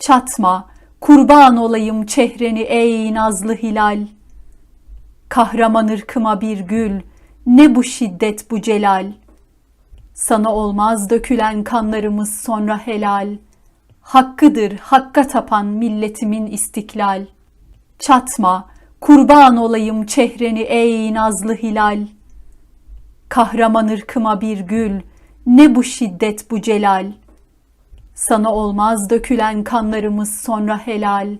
Çatma, kurban olayım çehreni ey nazlı hilal. Kahraman ırkıma bir gül, ne bu şiddet bu celal. Sana olmaz dökülen kanlarımız sonra helal. Hakkıdır hakka tapan milletimin istiklal. Çatma, kurban olayım çehreni ey nazlı hilal. Kahraman ırkıma bir gül, ne bu şiddet bu celal. Sana olmaz dökülen kanlarımız sonra helal.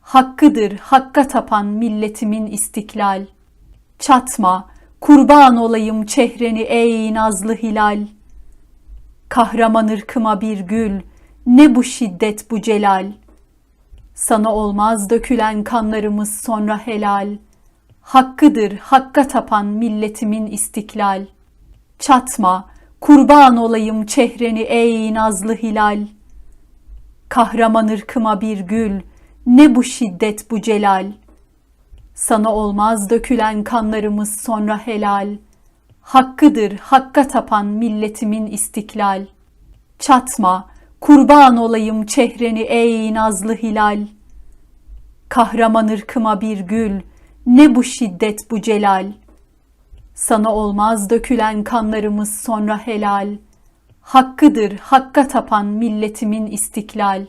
Hakkıdır hakka tapan milletimin istiklal. Çatma, kurban olayım çehreni ey nazlı hilal. Kahraman ırkıma bir gül, ne bu şiddet bu celal. Sana olmaz dökülen kanlarımız sonra helal. Hakkıdır hakka tapan milletimin istiklal. Çatma, kurban olayım çehreni ey nazlı hilal. Kahraman ırkıma bir gül, ne bu şiddet bu celal. Sana olmaz dökülen kanlarımız sonra helal. Hakkıdır hakka tapan milletimin istiklal. Çatma, kurban olayım çehreni ey nazlı hilal. Kahraman ırkıma bir gül, ne bu şiddet bu celal. Sana olmaz dökülen kanlarımız sonra helal. Hakkıdır hakka tapan milletimin istiklal.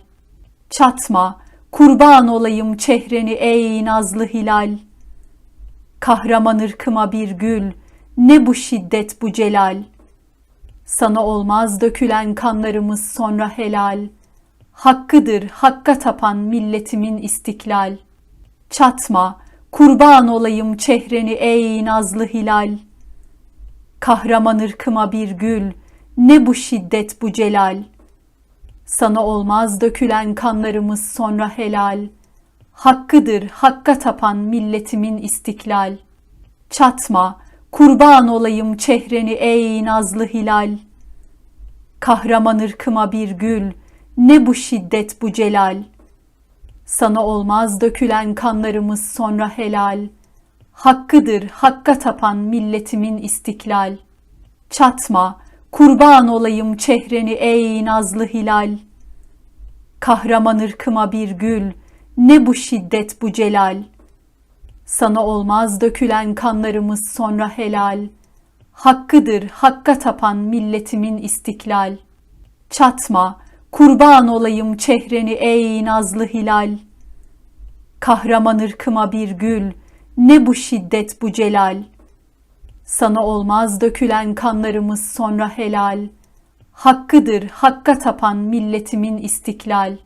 Çatma, kurban olayım çehreni ey nazlı hilal. Kahraman ırkıma bir gül, ne bu şiddet bu celal. Sana olmaz dökülen kanlarımız sonra helal. Hakkıdır hakka tapan milletimin istiklal. Çatma, kurban olayım çehreni ey nazlı hilal. Kahraman ırkıma bir gül, ne bu şiddet bu celal. Sana olmaz dökülen kanlarımız sonra helal. Hakkıdır hakka tapan milletimin istiklal. Çatma, kurban olayım çehreni ey nazlı hilal. Kahraman ırkıma bir gül, ne bu şiddet bu celal. Sana olmaz dökülen kanlarımız sonra helal. Hakkıdır hakka tapan milletimin istiklal. Çatma, kurban olayım çehreni ey nazlı hilal. Kahraman ırkıma bir gül, ne bu şiddet bu celal. Sana olmaz dökülen kanlarımız sonra helal. Hakkıdır hakka tapan milletimin istiklal. Çatma, kurban olayım çehreni ey nazlı hilal. Kahraman ırkıma bir gül, ne bu şiddet bu celal. Sana olmaz dökülen kanlarımız sonra helal. Hakkıdır hakka tapan milletimin istiklal.